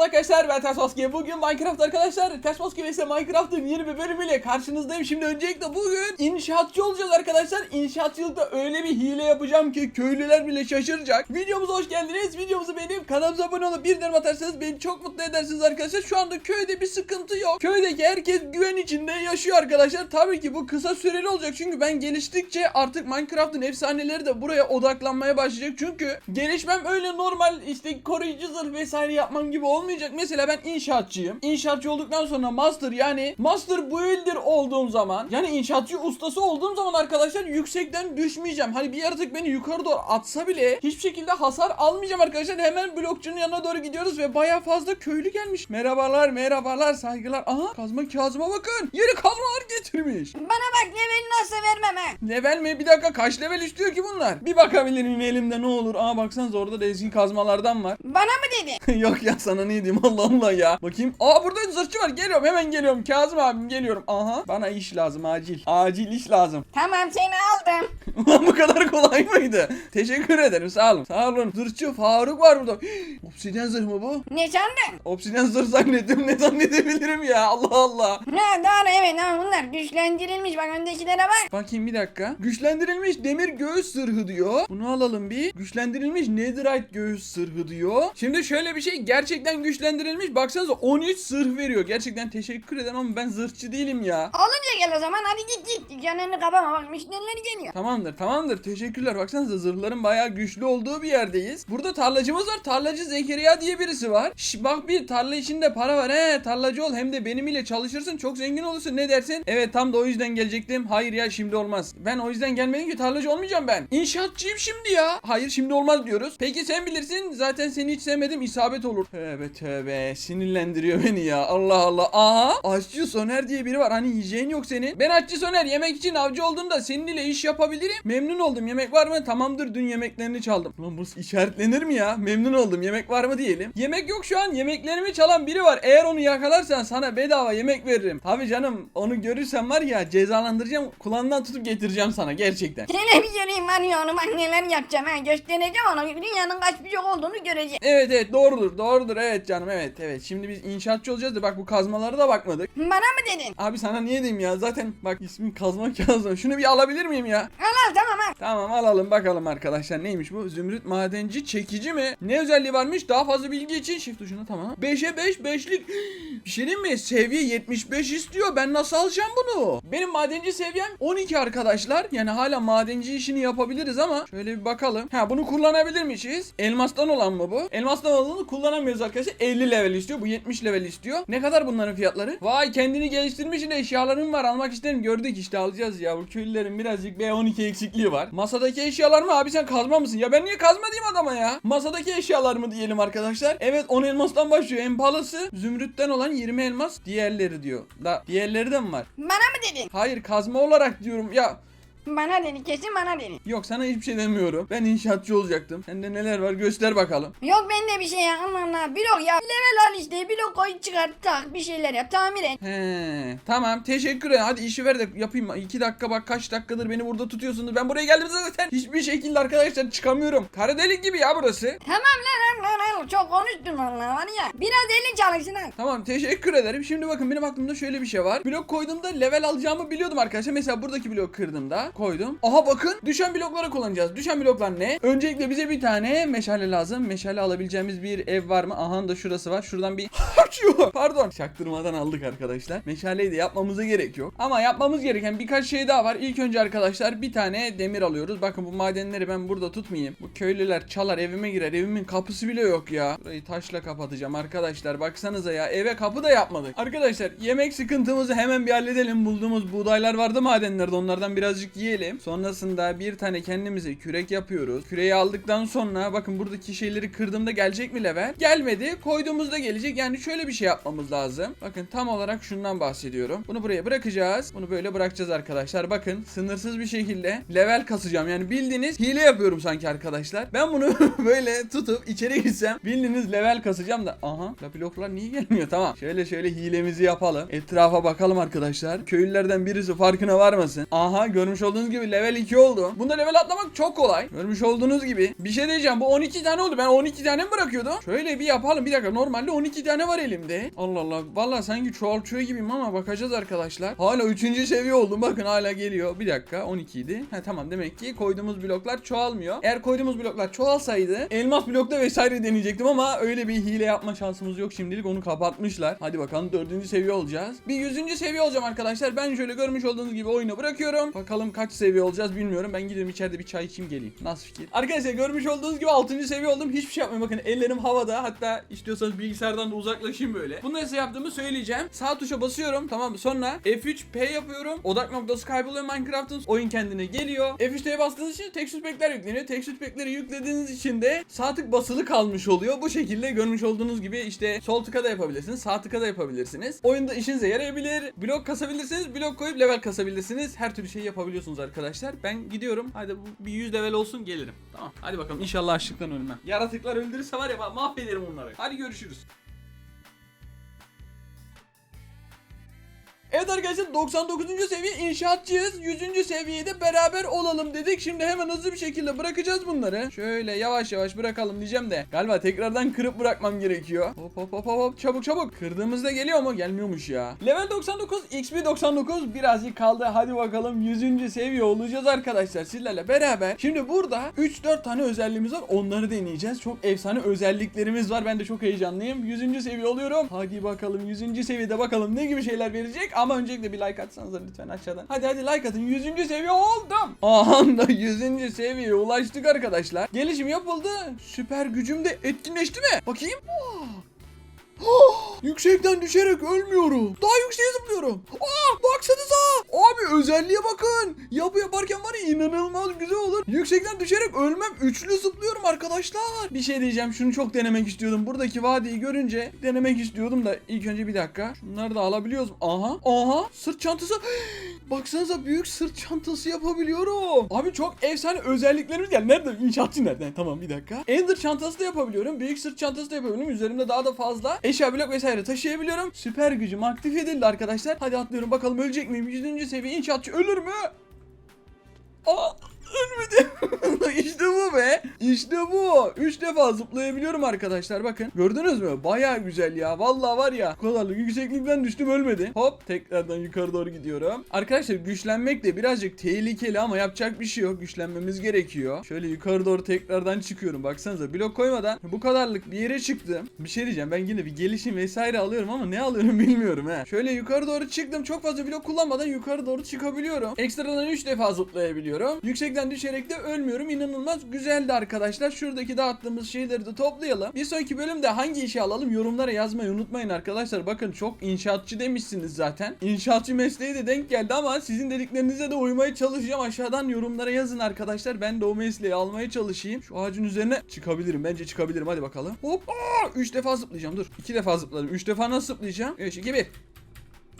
Arkadaşlar ben Ters Maske. Bugün Minecraft arkadaşlar. Ters Maske vs Minecraft'ın yeni bir bölümüyle karşınızdayım. Şimdi öncelikle bugün inşaatçı olacağız arkadaşlar. İnşaatçılıkta öyle bir hile yapacağım ki köylüler bile şaşıracak. Videomuza hoş geldiniz. Videomuzu beğenip kanalımıza abone olup bir derim atarsanız beni çok mutlu edersiniz arkadaşlar. Şu anda köyde bir sıkıntı yok. Köydeki herkes güven içinde yaşıyor arkadaşlar. Tabii ki bu kısa süreli olacak. Çünkü ben geliştikçe artık Minecraft'ın efsaneleri de buraya odaklanmaya başlayacak. Çünkü gelişmem öyle normal işte koruyucu zırh vesaire yapmam gibi olmayacak. Mesela ben inşaatçıyım. İnşaatçı olduktan sonra master yani master builder olduğum zaman yani inşaatçı ustası olduğum zaman arkadaşlar yüksekten düşmeyeceğim. Hani bir yaratık beni yukarı doğru atsa bile hiçbir şekilde hasar almayacağım arkadaşlar. Hemen blokçunun yanına doğru gidiyoruz ve baya fazla köylü gelmiş. Merhabalar merhabalar saygılar. Aha kazma Kazım'a bakın. Yeni kazmalar getirmiş. Bana bak level nasıl vermem ha. Level mi? Bir dakika kaç level istiyor ki bunlar? Bir bakabilir miyim elimde ne olur? Aa baksanıza orada da eski kazmalardan var. Bana mı dedi? Yok ya sana ne diyeyim Allah Allah ya. Bakayım. Aa burada zırhçı var. Geliyorum hemen geliyorum. Kazım abim geliyorum. Aha. Bana iş lazım acil. Acil iş lazım. Tamam seni aldım. Ulan bu kadar kolay mıydı? Teşekkür ederim sağ olun. Sağ olun. Zırhçı Faruk var burada. Obsidyen zırh mı bu? Ne sandın? Obsidyen zırh zannettim. Ne zannedebilirim ya? Allah Allah. Ne doğru evet ha bunlar güçlendirilmiş bak öndekilere bak. Bakayım bir dakika. Güçlendirilmiş demir göğüs zırhı diyor. Bunu alalım bir. Güçlendirilmiş netherite göğüs zırhı diyor. Şimdi şöyle bir şey gerçekten güçlendirilmiş. Baksanıza 13 zırh veriyor. Gerçekten teşekkür ederim ama ben zırhçı değilim ya. Olunca gel o zaman hadi git git. Canını kapama bak müşteriler geliyor. Tamamdır tamamdır teşekkürler baksanıza zırhların bayağı güçlü olduğu bir yerdeyiz. Burada tarlacımız var tarlacı Zekeriya diye birisi var. Şş, bak bir tarla içinde para var he tarlacı ol hem de benim ile çalışırsın çok zengin olursun ne dersin? Evet tam da o yüzden gelecektim. Hayır ya şimdi olmaz. Ben o yüzden gelmedim ki tarlacı olmayacağım ben. İnşaatçıyım şimdi ya. Hayır şimdi olmaz diyoruz. Peki sen bilirsin zaten seni hiç sevmedim isabet olur. Tövbe tövbe sinirlendiriyor beni ya Allah Allah. Aha aşçı Soner diye biri var hani yiyeceğin yok senin. Ben aşçı Soner yemek için avcı olduğumda seninle iş yapabilirim. Memnun oldum yemek var mı? Tamamdır dün yemeklerini çaldım. Lan bu işaretlenir mi ya? Memnun oldum yemek var mı diyelim. Yemek yok şu an yemeklerimi çalan biri var. Eğer onu yakalarsan sana bedava yemek veririm. Tabi canım onu görürsen var ya cezalandıracağım kulağından tutup getireceğim sana gerçekten. Televizyonun var ya onu bak neler yapacağım ha. Göstereceğim ona dünyanın kaç büyük olduğunu görecek. Evet evet doğrudur doğrudur evet canım evet evet. Şimdi biz inşaatçı olacağız da bak bu kazmalara da bakmadık. Bana mı dedin? Abi sana niye diyeyim ya zaten bak ismin kazma kazma. Şunu bir alabilir miyim ya? Al al tamam al. Tamam alalım bakalım arkadaşlar neymiş bu? Zümrüt madenci çekici mi? Ne özelliği varmış? Daha fazla bilgi için shift tuşuna tamam. 5'e 5 5'lik bir şey diyeyim mi? Seviye 75 istiyor. Ben nasıl alacağım bunu? Benim madenci seviyem 12 arkadaşlar. Yani hala madenci işini yapabiliriz ama şöyle bir bakalım. Ha bunu kullanabilirmişiz. Elmastan olan mı bu? Elmastan olanı kullanamıyoruz arkadaşlar. 50 level istiyor. Bu 70 level istiyor. Ne kadar bunların fiyatları? Vay kendini geliştirmişsin eşyaların var. Almak isterim. Gördük işte alacağız ya. Bu köylülerin birazcık B12 eksikliği var. Masadaki eşyalar mı? Abi sen kazma mısın? Ya ben niye kazma diyeyim adama ya? Masadaki eşyalar mı diyelim arkadaşlar? Evet 10 elmastan başlıyor. En pahalısı zümrütten olan 20 elmas. Diğerleri diyor. Da diğerleri de mi var? Bana mı dedin? Hayır kazma olarak diyorum. Ya Bana dedi kesin bana dedi. yok sana hiçbir şey demiyorum. Ben inşaatçı olacaktım. Sende neler var göster bakalım. Yok bende bir şey ya Allah Allah. Blok ya. Level al işte blok koy çıkart tak bir şeyler yap tamir et. He, tamam teşekkür ederim. Hadi işi ver de yapayım. 2 dakika bak kaç dakikadır beni burada tutuyorsunuz. Ben buraya geldim zaten. Hiçbir şekilde arkadaşlar çıkamıyorum. Kara delik gibi ya burası. Tamam lan lan lan lan çok konuştun valla var ya. Biraz elin çalışsın ha. Tamam teşekkür ederim. Şimdi bakın benim aklımda şöyle bir şey var. Blok koyduğumda level alacağımı biliyordum arkadaşlar. Mesela buradaki blok kırdığımda koydum. Aha bakın düşen blokları kullanacağız. Düşen bloklar ne? Öncelikle bize bir tane meşale lazım. Meşale alabileceğimiz bir ev var mı? Aha da şurası var. Şuradan bir. Pardon. Çaktırmadan aldık arkadaşlar. Meşaleyi de yapmamıza gerek yok. Ama yapmamız gereken birkaç şey daha var. İlk önce arkadaşlar bir tane demir alıyoruz. Bakın bu madenleri ben burada tutmayayım. Bu köylüler çalar evime girer. Evimin kapısı bile yok ya. Burayı taşla kapatacağım arkadaşlar. Baksanıza ya eve kapı da yapmadık. Arkadaşlar yemek sıkıntımızı hemen bir halledelim. Bulduğumuz buğdaylar vardı madenlerde. Onlardan birazcık yiyelim. Sonrasında bir tane kendimize kürek yapıyoruz. Küreği aldıktan sonra bakın buradaki şeyleri kırdığımda gelecek mi level? Gelmedi. Koyduğumuzda gelecek. Yani şöyle bir şey yapmamız lazım. Bakın tam olarak şundan bahsediyorum. Bunu buraya bırakacağız. Bunu böyle bırakacağız arkadaşlar. Bakın sınırsız bir şekilde level kasacağım. Yani bildiğiniz hile yapıyorum sanki arkadaşlar. Ben bunu böyle tutup içeri girsem bildiğiniz level kasacağım da. Aha la bloklar niye gelmiyor? Tamam. Şöyle şöyle hilemizi yapalım. Etrafa bakalım arkadaşlar. Köylülerden birisi farkına varmasın. Aha görmüş olduğunuz olduğunuz gibi level 2 oldu. Bunda level atlamak çok kolay. Görmüş olduğunuz gibi. Bir şey diyeceğim bu 12 tane oldu. Ben 12 tane mi bırakıyordum? Şöyle bir yapalım bir dakika. Normalde 12 tane var elimde. Allah Allah. Vallahi sanki çoğaltıyor gibiyim ama bakacağız arkadaşlar. Hala 3. seviye oldum. Bakın hala geliyor. Bir dakika 12 idi. Ha tamam demek ki koyduğumuz bloklar çoğalmıyor. Eğer koyduğumuz bloklar çoğalsaydı elmas blokta vesaire deneyecektim ama öyle bir hile yapma şansımız yok şimdilik onu kapatmışlar. Hadi bakalım 4. seviye olacağız. Bir 100. seviye olacağım arkadaşlar. Ben şöyle görmüş olduğunuz gibi oyunu bırakıyorum. Bakalım kaç seviye olacağız bilmiyorum. Ben gidelim içeride bir çay içeyim geleyim. Nasıl fikir? Arkadaşlar görmüş olduğunuz gibi 6. seviye oldum. Hiçbir şey yapmıyorum. Bakın ellerim havada. Hatta istiyorsanız bilgisayardan da uzaklaşayım böyle. Bunu nasıl yaptığımı söyleyeceğim. Sağ tuşa basıyorum. Tamam? Sonra F3P yapıyorum. Odak noktası kayboluyor Minecraft'ın. Oyun kendine geliyor. F3P'ye bastığınız için texture pack'ler yükleniyor. Texture pack'leri yüklediğiniz için de sağ tık basılı kalmış oluyor. Bu şekilde görmüş olduğunuz gibi işte sol tıka da yapabilirsiniz. Sağ tıka da yapabilirsiniz. Oyunda işinize yarayabilir. Blok kasabilirsiniz. Blok koyup level kasabilirsiniz. Her türlü şeyi yapabiliyorsunuz arkadaşlar. Ben gidiyorum. Hadi bu bir 100 level olsun gelirim. Tamam. Hadi bakalım. İnşallah açlıktan ölmem. Yaratıklar öldürürse var ya mahvederim onları. Hadi görüşürüz. Evet arkadaşlar 99. seviye inşaatçıyız. 100. seviyede beraber olalım dedik. Şimdi hemen hızlı bir şekilde bırakacağız bunları. Şöyle yavaş yavaş bırakalım diyeceğim de. Galiba tekrardan kırıp bırakmam gerekiyor. Hop hop hop hop çabuk çabuk. Kırdığımızda geliyor mu? Gelmiyormuş ya. Level 99, XP 99 birazcık kaldı. Hadi bakalım 100. seviye olacağız arkadaşlar sizlerle beraber. Şimdi burada 3-4 tane özelliğimiz var. Onları deneyeceğiz. Çok efsane özelliklerimiz var. Ben de çok heyecanlıyım. 100. seviye oluyorum. Hadi bakalım 100. seviyede bakalım ne gibi şeyler verecek. Ama öncelikle bir like atsanız lütfen aşağıdan. Hadi hadi like atın. 100. seviye oldum. Aha da 100. seviyeye ulaştık arkadaşlar. Gelişim yapıldı. Süper gücüm de etkinleşti mi? Bakayım. Oh. Oh, yüksekten düşerek ölmüyorum. Daha yükseğe zıplıyorum. Aa, baksanıza. Abi özelliğe bakın. Yapı yaparken var ya inanılmaz güzel olur. Yüksekten düşerek ölmem. Üçlü zıplıyorum arkadaşlar. Bir şey diyeceğim. Şunu çok denemek istiyordum. Buradaki vadiyi görünce denemek istiyordum da ilk önce bir dakika. Şunları da alabiliyoruz. Aha. Aha. Sırt çantası. Baksanıza büyük sırt çantası yapabiliyorum. Abi çok efsane özelliklerimiz geldi. Nerede? İnşaatçı nerede? Tamam bir dakika. Ender çantası da yapabiliyorum. Büyük sırt çantası da yapabiliyorum. Üzerimde daha da fazla eşya blok vesaire taşıyabiliyorum. Süper gücüm aktif edildi arkadaşlar. Hadi atlıyorum bakalım ölecek miyim? 100. seviye inşaatçı ölür mü? Aa ölmedim. işte bu be. İşte bu. 3 defa zıplayabiliyorum arkadaşlar bakın. Gördünüz mü? Baya güzel ya. Vallahi var ya. Bu kadarlık yükseklikten düştüm ölmedi. Hop tekrardan yukarı doğru gidiyorum. Arkadaşlar güçlenmek de birazcık tehlikeli ama yapacak bir şey yok. Güçlenmemiz gerekiyor. Şöyle yukarı doğru tekrardan çıkıyorum. Baksanıza blok koymadan bu kadarlık bir yere çıktım. Bir şey diyeceğim. Ben yine bir gelişim vesaire alıyorum ama ne alıyorum bilmiyorum he. Şöyle yukarı doğru çıktım. Çok fazla blok kullanmadan yukarı doğru çıkabiliyorum. Ekstradan 3 defa zıplayabiliyorum. Yüksekten düşerek de ölmüyorum. İnanılmaz güzeldi arkadaşlar. Şuradaki dağıttığımız şeyleri de toplayalım. Bir sonraki bölümde hangi işi alalım yorumlara yazmayı unutmayın arkadaşlar. Bakın çok inşaatçı demişsiniz zaten. İnşaatçı mesleği de denk geldi ama sizin dediklerinize de uymaya çalışacağım. Aşağıdan yorumlara yazın arkadaşlar. Ben de o mesleği almaya çalışayım. Şu ağacın üzerine çıkabilirim. Bence çıkabilirim. Hadi bakalım. Hop. 3 defa zıplayacağım. Dur. 2 defa zıpladım. 3 defa nasıl zıplayacağım? 3 2 1.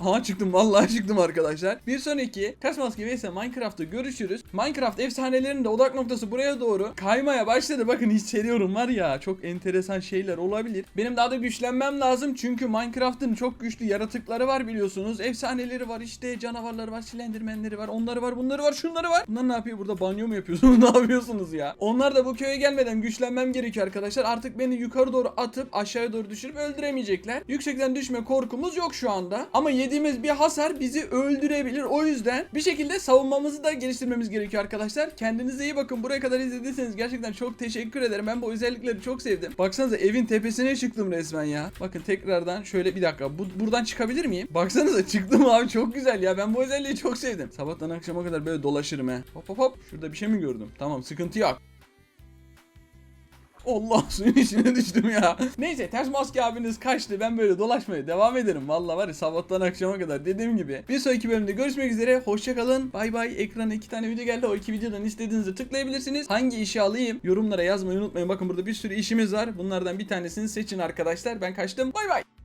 Aha çıktım vallahi çıktım arkadaşlar. Bir sonraki Kas Maske vs Minecraft'ta görüşürüz. Minecraft efsanelerinin de odak noktası buraya doğru kaymaya başladı. Bakın hissediyorum var ya çok enteresan şeyler olabilir. Benim daha da güçlenmem lazım çünkü Minecraft'ın çok güçlü yaratıkları var biliyorsunuz. Efsaneleri var işte canavarları var, slendermenleri var, onları var, bunları var, şunları var. Bunlar ne yapıyor burada banyo mu yapıyorsunuz? ne yapıyorsunuz ya? Onlar da bu köye gelmeden güçlenmem gerekiyor arkadaşlar. Artık beni yukarı doğru atıp aşağıya doğru düşürüp öldüremeyecekler. Yüksekten düşme korkumuz yok şu anda. Ama yediğimiz bir hasar bizi öldürebilir. O yüzden bir şekilde savunmamızı da geliştirmemiz gerekiyor arkadaşlar. Kendinize iyi bakın. Buraya kadar izlediyseniz gerçekten çok teşekkür ederim. Ben bu özellikleri çok sevdim. Baksanıza evin tepesine çıktım resmen ya. Bakın tekrardan şöyle bir dakika. Bu, buradan çıkabilir miyim? Baksanıza çıktım abi çok güzel ya. Ben bu özelliği çok sevdim. Sabahtan akşama kadar böyle dolaşırım he. Hop hop hop. Şurada bir şey mi gördüm? Tamam sıkıntı yok. Allah suyun içine düştüm ya. Neyse ters maske abiniz kaçtı. Ben böyle dolaşmaya devam ederim. Vallahi var ya sabahtan akşama kadar dediğim gibi. Bir sonraki bölümde görüşmek üzere. Hoşçakalın. Bay bay. Ekrana iki tane video geldi. O iki videodan istediğinizi tıklayabilirsiniz. Hangi işi alayım? Yorumlara yazmayı unutmayın. Bakın burada bir sürü işimiz var. Bunlardan bir tanesini seçin arkadaşlar. Ben kaçtım. Bay bay.